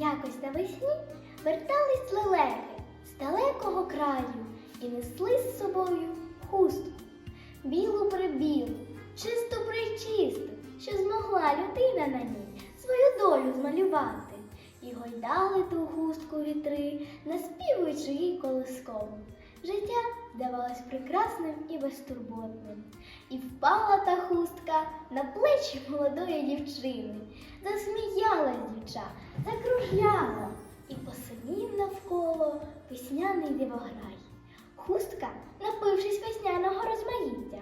Якось навесні вертались лелеки з далекого краю і несли з собою хустку, білу прибілу, чисту причисту, що змогла людина на ній свою долю змалювати. І гойдали ту хустку вітри, наспівуючи їй колиском. Життя здавалось прекрасним і безтурботним. І впала та хустка на плечі молодої дівчини. Засміялась дівча, закружляла, і посинів навколо весняний дивограй. Хустка, напившись весняного розмаїття,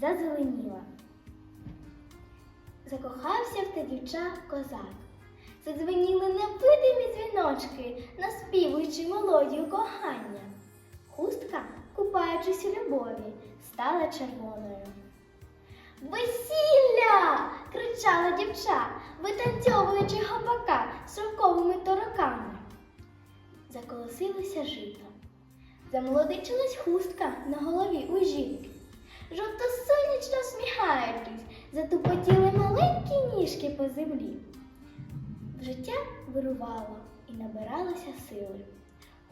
зазеленіла. Закохався в те дівча козак. Задзвеніли невидимі дзвіночки, наспівуючи мелодію кохання. Хустка, купаючись у любові, стала червоною. Весілля! кричала дівча, витанцьовуючи гопака совковими тороками. Заколосилося жито. Замолодичилась хустка на голові у жінки. Жовто-сонячно всміхаючись, затупотіли маленькі ніжки по землі. Життя вирувало і набиралося сили.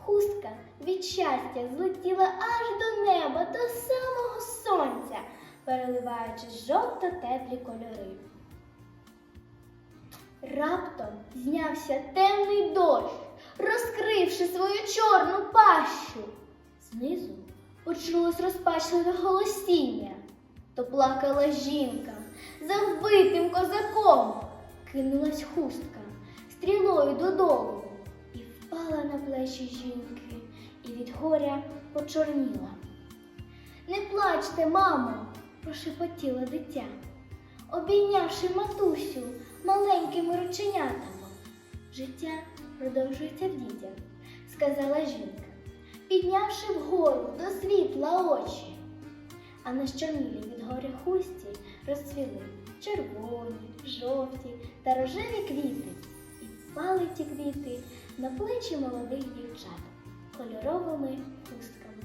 Хустка від щастя злетіла аж до неба, до самого сонця, переливаючи жовто-теплі кольори. Раптом знявся темний дощ, розкривши свою чорну пащу. Знизу почулось розпачливе голосіння. То плакала жінка за вбитим козаком. Кинулась хустка стрілою додолу на плечі жінки, і від горя почорніла. Не плачте, мамо, прошепотіло дитя, обійнявши матусю маленькими рученятами. Життя продовжується в дітях, сказала жінка, піднявши вгору до світла очі. А на щомілі від горя хусті розцвіли червоні, жовті та рожеві квіти, впали ті квіти на плечі молодих дівчат кольоровими хустками.